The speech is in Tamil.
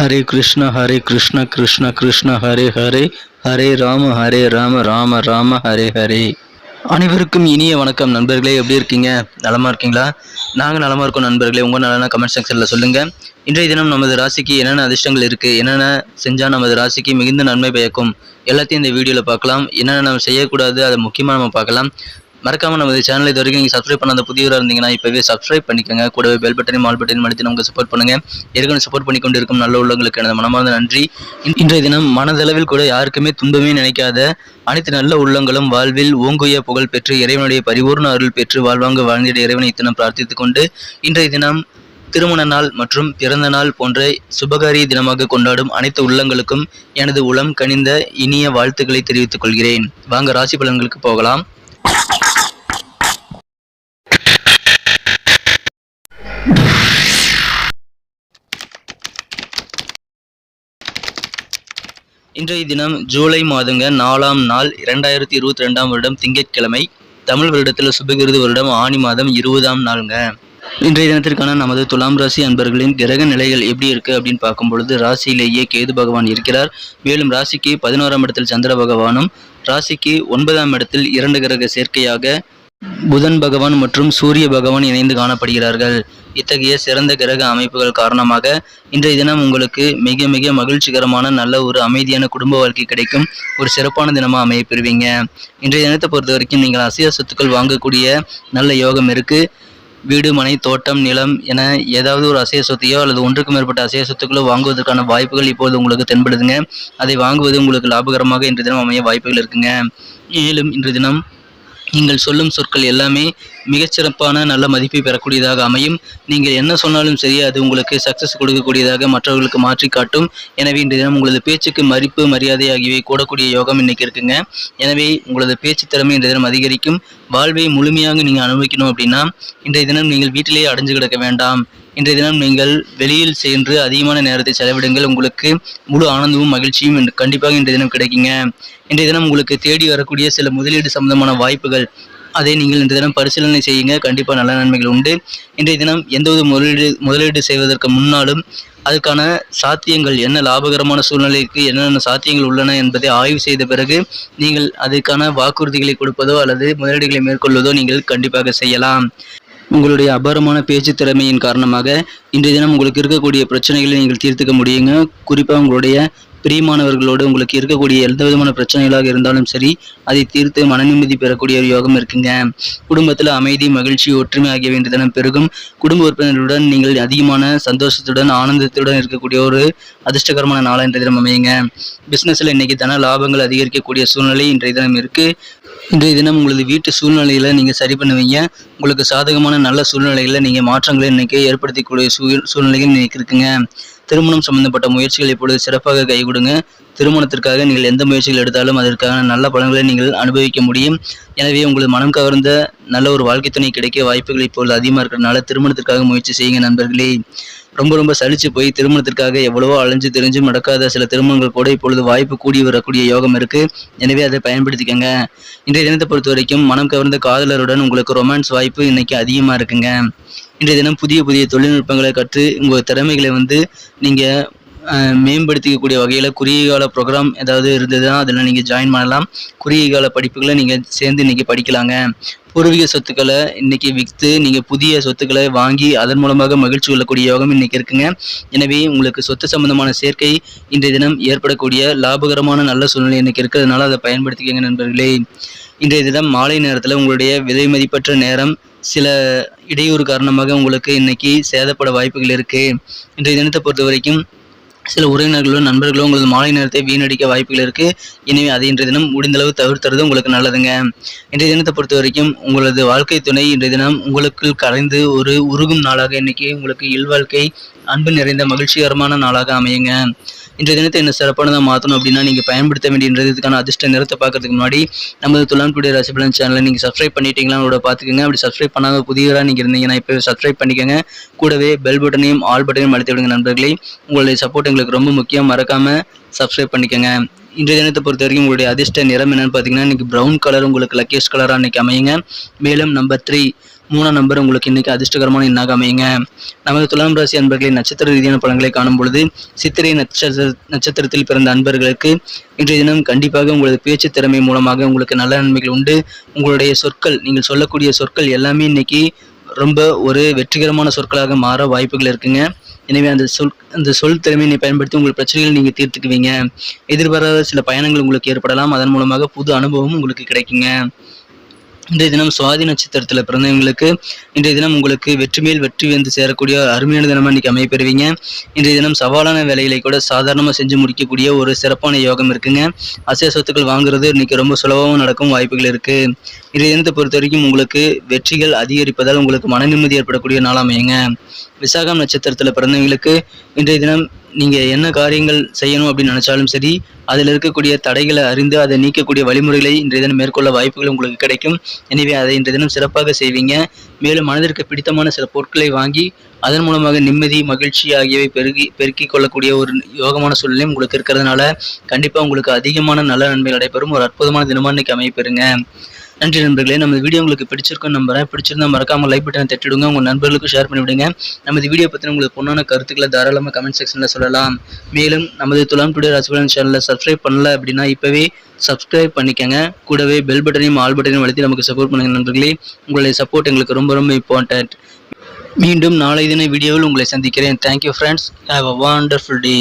ஹரே கிருஷ்ண ஹரே கிருஷ்ண கிருஷ்ண கிருஷ்ண ஹரே ஹரே ஹரே ராம ஹரே ராம ராம ராம ஹரே ஹரே. அனைவருக்கும் இனிய வணக்கம் நண்பர்களே எப்படி இருக்கீங்க? நலமாக இருக்கீங்களா? நாங்கள் நலமாக இருக்கோம் நண்பர்களே உங்கள் நலனா கமெண்ட் செக்ஷனில் சொல்லுங்கள் இன்றைய தினம் நமது ராசிக்கு என்னென்ன அதிர்ஷ்டங்கள் இருக்குது என்னென்ன செஞ்சால் நமது ராசிக்கு மிகுந்த நன்மை பயக்கும் எல்லாத்தையும் இந்த வீடியோவில் பார்க்கலாம். என்னென்ன நம்ம செய்யக்கூடாது அதை முக்கியமாக நம்ம பார்க்கலாம். மறக்காம நமது சேனல் இது வரைக்கும் நீங்கள் சப்ஸ்கிரைப் பண்ணாத புதியவராக இருந்தீங்கன்னா இப்போவே சப்ஸ்கிரைப் பண்ணிக்கோங்க. கூடவே பெல் பட்டனையும் மால் பட்டனையும் அழுத்தி நமக்கு சப்போர்ட் பண்ணுங்கள் ஏற்கனவே சப்போர்ட் பண்ணி கொண்டு இருக்கும் நல்ல உள்ளங்களுக்கு எனது மனமார்ந்த நன்றி. இன்றைய தினம் மனதளவில் கூட யாருக்குமே துன்பமே நினைக்காத அனைத்து நல்ல உள்ளங்களும் வாழ்வில் ஓங்குய புகழ் பெற்று இறைவனுடைய பரிபூர்ண அருள் பெற்று வாழ்வாங்க வாழ்ந்திட இறைவனை இத்தனம் பிரார்த்தித்துக் கொண்டு இன்றைய தினம் திருமண நாள் மற்றும் பிறந்த நாள் போன்ற சுபகாரிய தினமாக கொண்டாடும் அனைத்து உள்ளங்களுக்கும் எனது உளம் கனிந்த இனிய வாழ்த்துக்களை தெரிவித்துக் கொள்கிறேன். வாங்க ராசி பலன்களுக்கு போகலாம். இன்றைய தினம் ஜூலை மாதங்க நாலாம் நாள் இரண்டாயிரத்தி இருபத்தி ரெண்டாம் வருடம் திங்கட்கிழமை தமிழ் வருடத்தில் சுபகிருது வருடம் ஆணி மாதம் இருபதாம் நாளுங்க. இன்றைய தினத்திற்கான நமது துலாம் ராசி அன்பர்களின் கிரக நிலைகள் எப்படி இருக்கு அப்படின்னு பார்க்கும் பொழுது ராசியிலேயே கேது பகவான் இருக்கிறார். மேலும் ராசிக்கு பதினோராம் இடத்தில் சந்திர பகவானும் ராசிக்கு ஒன்பதாம் இடத்தில் இரண்டு கிரக சேர்க்கையாக புதன் பகவான் மற்றும் சூரிய பகவான் இணைந்து காணப்படுகிறார்கள். இத்தகைய சிறந்த கிரக அமைப்புகள் காரணமாக இன்றைய தினம் உங்களுக்கு மிக மிக மகிழ்ச்சிகரமான நல்ல ஒரு அமைதியான குடும்ப வாழ்க்கை கிடைக்கும் ஒரு சிறப்பான தினமாக அமைய பெறுவீங்க இன்றைய தினத்தை பொறுத்த வரைக்கும் நீங்கள் அசைய சொத்துக்கள் வாங்கக்கூடிய நல்ல யோகம் இருக்கு. வீடு மனை தோட்டம் நிலம் என ஏதாவது ஒரு அசைய சொத்தையோ அல்லது ஒன்றுக்கு மேற்பட்ட அசைய சொத்துக்களோ வாங்குவதற்கான வாய்ப்புகள் இப்போது உங்களுக்கு தென்படுதுங்க. அதை வாங்குவது உங்களுக்கு லாபகரமாக இன்றைய தினம் அமைய வாய்ப்புகள் இருக்குங்க. மேலும் இன்றைய தினம் நீங்கள் சொல்லும் சொற்கள் எல்லாமே மிகச்சிறப்பான நல்ல மதிப்பை பெறக்கூடியதாக அமையும். நீங்கள் என்ன சொன்னாலும் சரி அது உங்களுக்கு சக்சஸ் கொடுக்கக்கூடியதாக மற்றவர்களுக்கு மாற்றி காட்டும். எனவே இன்றைய தினம் உங்களது பேச்சுக்கு மதிப்பு மரியாதை ஆகியவை கூடக்கூடிய யோகம் இன்னைக்கு இருக்குங்க. எனவே உங்களது பேச்சு திறமை இன்றைய தினம் அதிகரிக்கும். வாழ்வை முழுமையாக நீங்கள் அனுபவிக்கணும் அப்படின்னா இன்றைய தினம் நீங்கள் வீட்டிலேயே அடைஞ்சு கிடக்க வேண்டாம். இன்றைய தினம் நீங்கள் வெளியில் சென்று அதிகமான நேரத்தை செலவிடுங்கள். உங்களுக்கு முழு ஆனந்தமும் மகிழ்ச்சியும் கண்டிப்பாக இன்றைய தினம் கிடைக்குங்க. இன்றைய தினம் உங்களுக்கு தேடி வரக்கூடிய சில முதலீடு சம்பந்தமான வாய்ப்புகள் அதை நீங்கள் இன்றைய தினம் பரிசீலனை செய்யுங்க. கண்டிப்பாக நல்ல நன்மைகள் உண்டு. இன்றைய தினம் எந்தவித முதலீடு முதலீடு செய்வதற்கு முன்னாலும் அதுக்கான சாத்தியங்கள் என்ன லாபகரமான சூழ்நிலைக்கு என்னென்ன சாத்தியங்கள் உள்ளன என்பதை ஆய்வு செய்த பிறகு நீங்கள் அதுக்கான வாக்குறுதிகளை கொடுப்பதோ அல்லது முதலீடுகளை மேற்கொள்வதோ நீங்கள் கண்டிப்பாக செய்யலாம். உங்களுடைய அபாரமான பேச்சு திறமையின் காரணமாக இன்றைய தினம் உங்களுக்கு இருக்கக்கூடிய பிரச்சனைகளை நீங்கள் தீர்த்துக்க முடியுங்க. குறிப்பாக உங்களுடைய பிரியமானவர்களோடு உங்களுக்கு இருக்கக்கூடிய எந்த விதமான பிரச்சனைகளாக இருந்தாலும் சரி அதை தீர்த்து மன நிம்மதி பெறக்கூடிய ஒரு யோகம் இருக்குங்க. குடும்பத்தில் அமைதி மகிழ்ச்சி ஒற்றுமை ஆகியவை இன்றைய தினம் பெருகும். குடும்ப உறுப்பினர்களுடன் நீங்கள் அதிகமான சந்தோஷத்துடன் ஆனந்தத்துடன் இருக்கக்கூடிய ஒரு அதிர்ஷ்டகரமான நாளாக இன்றைய தினம் அமையுங்க. பிஸ்னஸில் இன்னைக்கு தன லாபங்கள் அதிகரிக்கக்கூடிய சூழ்நிலை இன்றைய தினம் இருக்கு. இன்றைய தினம் உங்களது வீட்டு சூழ்நிலையில நீங்க சரி பண்ணுவீங்க. உங்களுக்கு சாதகமான நல்ல சூழ்நிலைகளை நீங்க மாற்றங்களை இன்னைக்கு ஏற்படுத்திக்கூடிய சூழ் சூழ்நிலைகள் இன்னைக்கு இருக்குங்க. திருமணம் சம்பந்தப்பட்ட முயற்சிகள் இப்பொழுது சிறப்பாக கைகொடுங்க திருமணத்திற்காக நீங்கள் எந்த முயற்சிகள் எடுத்தாலும் அதற்கான நல்ல பலன்களை நீங்கள் அனுபவிக்க முடியும். எனவே உங்களது மனம் கவர்ந்த நல்ல ஒரு வாழ்க்கை துணை கிடைக்க வாய்ப்புகள் இப்பொழுது அதிகமாக இருக்கிறதுனால திருமணத்திற்காக முயற்சி செய்யுங்க நண்பர்களே. ரொம்ப ரொம்ப சலிச்சு போய் திருமணத்திற்காக எவ்வளவோ அலைஞ்சு தெரிஞ்சும் நடக்காத சில திருமணங்கள் கூட இப்பொழுது வாய்ப்பு கூடி வரக்கூடிய யோகம் இருக்கு. எனவே அதை பயன்படுத்திக்கங்க. இன்றைய தினத்தை பொறுத்த வரைக்கும் மனம் கவர்ந்த காதலருடன் உங்களுக்கு ரொமான்ஸ் வாய்ப்பு இன்னைக்கு அதிகமாக இருக்குங்க. இன்றைய தினம் புதிய புதிய தொழில்நுட்பங்களை கற்று உங்கள் திறமைகளை வந்து நீங்கள் மேம்படுத்திக்கக்கூடிய வகையில் குறுகிய கால ப்ரோக்ராம் ஏதாவது இருந்ததுன்னா அதில் நீங்கள் ஜாயின் பண்ணலாம். குறுகிய கால படிப்புகளை நீங்கள் சேர்ந்து இன்னைக்கு படிக்கலாங்க. பூர்வீக சொத்துக்களை இன்றைக்கி விற்று நீங்கள் புதிய சொத்துக்களை வாங்கி அதன் மூலமாக மகிழ்ச்சி கொள்ளக்கூடிய யோகம் இன்னைக்கு இருக்குங்க. எனவே உங்களுக்கு சொத்து சம்பந்தமான சேர்க்கை இன்றைய தினம் ஏற்படக்கூடிய லாபகரமான நல்ல சூழ்நிலை இன்றைக்கி இருக்கிறதுனால அதை பயன்படுத்திக்கங்க நண்பர்களே. இன்றைய தினம் மாலை நேரத்தில் உங்களுடைய விலை மதிப்பற்ற நேரம் சில இடையூறு காரணமாக உங்களுக்கு இன்னைக்கு சேதப்பட வாய்ப்புகள் இருக்குது இன்றைய தினத்தை பொறுத்த வரைக்கும் சில உறவினர்களோ நண்பர்களோ உங்களது மாலை நேரத்தை வீணடிக்க வாய்ப்புகள் இருக்கு. எனவே அதை இன்றைய தினம் முடிந்தளவு தவிர்த்துறது உங்களுக்கு நல்லதுங்க. இன்றைய தினத்தை பொறுத்த வரைக்கும் உங்களது வாழ்க்கை துணை இன்றைய தினம் உங்களுக்கு கரைந்து ஒரு உருகும் நாளாக இன்னைக்கு உங்களுக்கு இல்வாழ்க்கை அன்பு நிறைந்த மகிழ்ச்சிகரமான நாளாக அமையுங்க. இன்றைய தினத்தை என்ன சிறப்பானதாக மாற்றணும் அப்படின்னா நீங்கள் பயன்படுத்த வேண்டிய இதுக்கான அதிர்ஷ்ட நிறத்தை பார்க்கறதுக்கு முன்னாடி நமது துலான்புடைய ராசிபலன் சேனலை நீங்கள் சப்ஸ்கிரைப் பண்ணிட்டீங்களான்னு பார்த்துக்கோங்க. அப்படி சப்ஸ்கிரைப் பண்ணாத புதியவராக நீங்கள் இருந்தீங்கன்னா இப்போ சப்ஸ்கிரைப் பண்ணிக்கோங்க. கூடவே பெல் பட்டனையும் ஆல் பட்டனையும் அழுத்தி விடுங்க நண்பர்களே. உங்களுடைய சப்போர்ட் எங்களுக்கு ரொம்ப முக்கியம். மறக்காமல் சப்ஸ்கிரைப் பண்ணிக்கோங்க. இன்றைய தினத்தை பொறுத்த வரைக்கும் உங்களுடைய அதிர்ஷ்ட நிறம் என்னன்னு பார்த்தீங்கன்னா இன்றைக்கி ப்ரௌன் கலர் உங்களுக்கு லக்கியஸ்ட் கலராக இன்னைக்கு அமையுங்க. மேலும் நம்பர் த்ரீ மூணாம் நம்பர் உங்களுக்கு இன்னைக்கு அதிர்ஷ்டகரமான எண்ணாக அமையுங்க. நமது துலாம் ராசி அன்பர்களின் நட்சத்திர ரீதியான பலன்களை காணும் பொழுது சித்திரை நட்சத்திர நட்சத்திரத்தில் பிறந்த அன்பர்களுக்கு இன்றைய தினம் கண்டிப்பாக உங்களது பேச்சு திறமை மூலமாக உங்களுக்கு நல்ல நன்மைகள் உண்டு. உங்களுடைய சொற்கள் நீங்கள் சொல்லக்கூடிய சொற்கள் எல்லாமே இன்னைக்கு ரொம்ப ஒரு வெற்றிகரமான சொற்களாக மாற வாய்ப்புகள் இருக்குங்க. எனவே அந்த சொல் அந்த சொல் திறமையை பயன்படுத்தி உங்கள் பிரச்சனைகளை நீங்கள் தீர்த்துக்குவீங்க. எதிர்பாராத சில பயணங்கள் உங்களுக்கு ஏற்படலாம். அதன் மூலமாக புது அனுபவம் உங்களுக்கு கிடைக்குங்க. இன்றைய தினம் சுவாதி நட்சத்திரத்தில் பிறந்தவங்களுக்கு இன்றைய தினம் உங்களுக்கு வெற்றி மேல் வெற்றி வந்து சேரக்கூடிய அருமையான தினமாக இன்றைக்கி அமைப்பெறுவீங்க இன்றைய தினம் சவாலான வேலைகளை கூட சாதாரணமாக செஞ்சு முடிக்கக்கூடிய ஒரு சிறப்பான யோகம் இருக்குங்க. அசைய சொத்துக்கள் வாங்குறது இன்னைக்கு ரொம்ப சுலபமாக நடக்கும் வாய்ப்புகள் இருக்கு. இன்றைய தினத்தை பொறுத்த வரைக்கும் உங்களுக்கு வெற்றிகள் அதிகரிப்பதால் உங்களுக்கு மன நிம்மதி ஏற்படக்கூடிய நாள் அமையுங்க. விசாகம் நட்சத்திரத்தில் பிறந்தவங்களுக்கு இன்றைய தினம் நீங்கள் என்ன காரியங்கள் செய்யணும் அப்படின்னு நினச்சாலும் சரி அதில் இருக்கக்கூடிய தடைகளை அறிந்து அதை நீக்கக்கூடிய வழிமுறைகளை இன்றைய தினம் மேற்கொள்ள வாய்ப்புகள் உங்களுக்கு கிடைக்கும். எனவே அதை இன்றைய தினம் சிறப்பாக செய்வீங்க. மேலும் மனதிற்கு பிடித்தமான சில பொருட்களை வாங்கி அதன் மூலமாக நிம்மதி மகிழ்ச்சி ஆகியவை பெருகி பெருக்கிக் கொள்ளக்கூடிய ஒரு யோகமான சூழ்நிலையும் உங்களுக்கு இருக்கிறதுனால கண்டிப்பாக உங்களுக்கு அதிகமான நல்ல நன்மைகள் நடைபெறும் ஒரு அற்புதமான தினமாக இன்னைக்கு அமைப்பெறுங்க நன்றி நண்பர்களே. நம்ம வீடியோ உங்களுக்கு பிடிச்சிருக்கும் நம்புறேன். பிடிச்சிருந்தா மறக்காம லைக் பட்டனை தட்டிடுங்க. உங்கள் நண்பர்களுக்கும் ஷேர் பண்ணி விடுங்க நமது வீடியோ பற்றி உங்களுக்கு பொண்ணான கருத்துக்களை தாராளமாக கமெண்ட் செக்ஷனில் சொல்லலாம். மேலும் நமது துலாம் டுடே ராசிபலன் சேனலில் சப்ஸ்கிரைப் பண்ணல அப்படின்னா இப்போவே சப்ஸ்கிரைப் பண்ணிக்கங்க. கூடவே பெல் பட்டனையும் ஆல் பட்டனையும் அழுத்தி நமக்கு சப்போர்ட் பண்ணுங்க நண்பர்களே. உங்களுடைய சப்போர்ட் எங்களுக்கு ரொம்ப ரொம்ப இம்பார்ட்டன்ட் மீண்டும் நாளை தின வீடியோவில் உங்களை சந்திக்கிறேன். Thank you friends have a wonderful day